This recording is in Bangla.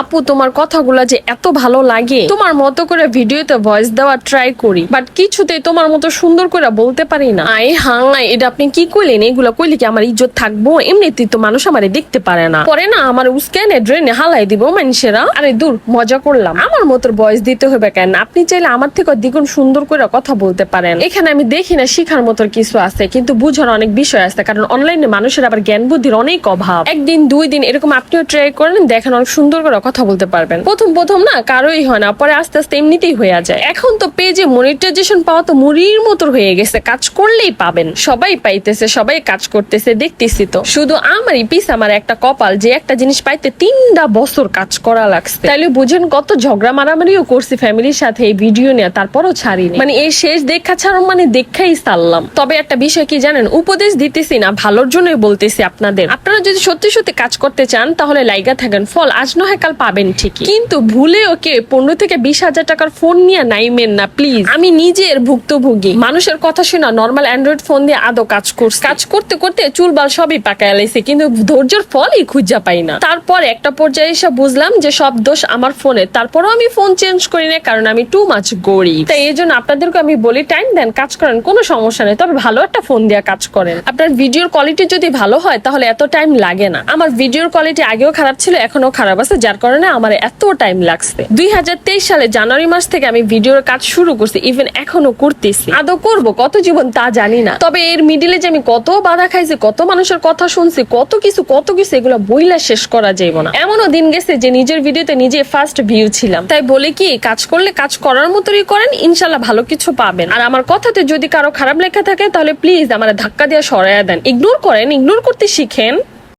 আপু, তোমার কথাগুলো যে এত ভালো লাগে। তোমার মতো করে ভিডিওতে ভয়েস দেওয়া ট্রাই করি বাট কিছুতেই তোমার মতো সুন্দর করে বলতে পারি না। আই হাই এটা আপনি কি কইলেন? এগুলা কইলে কি আমার ইজ্জত থাকব? এমনিতেই তো মানুষ আমারে দেখতে পারে না। পরে না আমার উস্কানে ড্রেনে হালাই দিব মানুষেরা। আরে দূর, মজা করলাম। আমার মতো ভয়েস দিতে হবে কেন? আপনি চাইলে আমার থেকে দ্বিগুণ সুন্দর করে কথা বলতে পারেন। এখানে আমি দেখি না শিখার মতো কিছু আছে, কিন্তু বুঝার অনেক বিষয় আছে, কারণ অনলাইনে মানুষের আবার জ্ঞান বুদ্ধির অনেক অভাব। একদিন, দুই দিন এরকম আপনিও ট্রাই করেন দেখেন অনেক সুন্দর করে কথা বলতে পারবেন। প্রথম প্রথম না কারোই হয় না, পরে আস্তে আস্তে এমনিতেই হয়ে যায়। এখন তো পেজে মনিটাইজেশন পাওয়া তো মুড়ির মতো হয়ে গেছে, কাজ করলেই পাবেন। সবাই পাইতেছে, সবাই কাজ করতেছে, দেখতেছি তো। শুধু আমারই পিস, আমার একটা কপাল, যে একটা জিনিস পাইতে তিনটা বছর কাজ করা লাগছে। তাইলে বুঝেন কত ঝগড়া মারামারিও করছি ফ্যামিলির সাথে এই ভিডিও নিয়ে, তারপরও ছাড়িনি। মানে এই শেষ দেখা ছাড়া মানে দেখাই সারলাম। তবে একটা বিষয় কি জানেন, উপদেশ দিতেছি না, ভালোর জন্যই বলতেছি আপনাদের। আপনারা যদি সত্যি সত্যি কাজ করতে চান, তাহলে লাইগা থাকেন ফল। আজ নয়, কাল পাবেন ঠিকই। কিন্তু ভুলে ওকে পনেরো থেকে বিশ হাজার টাকার ফোন নিয়ে নাইমেন না প্লিজ আমি নিজের ভুক্তভোগী। মানুষের কথা শোনা নর্মাল অ্যান্ড্রয়েড ফোন দিয়ে আদৌ কাজ করছে? কাজ করতে করতে চুল বাল সবই পাকায় লাইছে কিন্তু ধৈর্যের ফলই খুঁজা পাই না। তারপর একটা পর্যায়ে এসে বুঝলাম যে সব দোষ আমার ফোনে তারপরও আমি ফোন চেঞ্জ করি না, কারণ আমি টু মাছ গরিব। তাই এই জন্য আপনাদেরকে আমি বলি টাইম দেন, কাজ করেন, কোনো সমস্যা নেই। তবে ভালো একটা ফোন দিয়ে কাজ করেন। আপনার ভিডিওর কোয়ালিটি যদি ভালো হয়, তাহলে এত টাইম লাগে না। আমার ভিডিওর কোয়ালিটি আগেও খারাপ ছিল এখনও খারাপ আছে, যার কারণে আমার এত টাইম লাগছে। দুই হাজার তেইশ সালে জানুয়ারি মাস থেকে আমি ভিডিওর কাজ শুরু করছি ইভেন এখনও করতেছি। আদৌ করব, কত জীবন তা জানি না। তবে এর মিডিলে যে আমি কত বাধা খাইছি, কত মানুষের কথা শুনছি, কত কিছু কত কিছু এগুলো বইলা শেষ করা যাইব না। এমনও দিন গেছে যে নিজের ভিডিওতে নিজে ফার্স্ট ভিউ ছিলাম। তাই বলে কি, কাজ করলে কাজ করার মতোই করেন, ইনশাল্লাহ ভালো কিছু পাবেন। আর আমার কথাতে যদি কারও খারাপ লেখা থাকে, তাহলে প্লিজ আমার ধাক্কা দিয়ে সরাইয়া দেন। ইগনোর করেন ইগনোর করতে শিখেন।